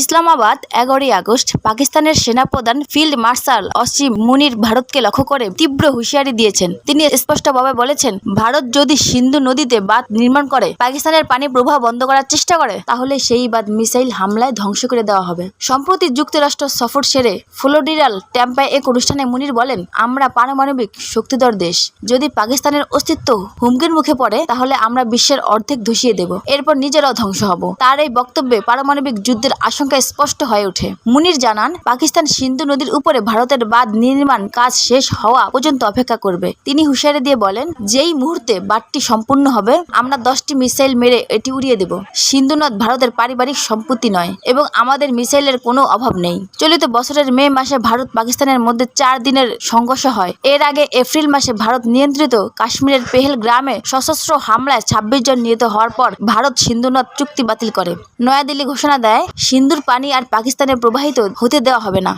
ইসলামাবাদ, এগারোই আগস্ট, পাকিস্তানের সেনাপ্রধান ফিল্ড মার্শাল অসিম মুনির ভারতকে লক্ষ্য করে তীব্র হুঁশিয়ারি দিয়েছেন। তিনি স্পষ্টভাবে বলেছেন, ভারত যদি সিন্ধু নদীতে বাঁধ নির্মাণ করে, পাকিস্তানের পানি প্রবাহ বন্ধ করার চেষ্টা করে, তাহলে সেই বাঁধ মিসাইল হামলায় ধ্বংস করে দেওয়া হবে। সম্প্রতি যুক্তরাষ্ট্র সফর সেরে ফ্লোরিডাল ট্যাম্পায় এক অনুষ্ঠানে মুনির বলেন, আমরা পারমাণবিক শক্তিধর দেশ। যদি পাকিস্তানের অস্তিত্ব হুমকির মুখে পড়ে, তাহলে আমরা বিশ্বের অর্ধেক ধসিয়ে দেব। এরপর নিজেরাও ধ্বংস হব। তার এই বক্তব্যে পারমাণবিক যুদ্ধের আশঙ্কা স্পষ্ট হয়ে ওঠে। মুনির জানান, পাকিস্তান সিন্ধু নদীর উপরে ভারতের বাঁধ নির্মাণ কাজ শেষ হওয়া পর্যন্ত অপেক্ষা করবে। তিনি হুঁশিয়ারি দিয়ে বলেন, যেই মুহূর্তে বাঁধটি সম্পূর্ণ হবে, আমরা দশটি মিসাইল মেরে এটি উড়িয়ে দেব। সিন্ধু নদ ভারতের পারিবারিক সম্পত্তি নয় এবং আমাদের মিসাইলের কোনো অভাব নেই। চলিত বছরের মে মাসে ভারত পাকিস্তানের মধ্যে চার দিনের সংঘর্ষ হয়। এর আগে এপ্রিল মাসে ভারত নিয়ন্ত্রিত কাশ্মীরের পেহেল গ্রামে সশস্ত্র হামলায় ছাব্বিশ জন নিহত হওয়ার পর ভারত সিন্ধু নদ চুক্তি বাতিল করে। নয়াদিল্লি ঘোষণা দেয় পানি আর পাকিস্তানে প্রবাহিত হতে দেওয়া হবে না।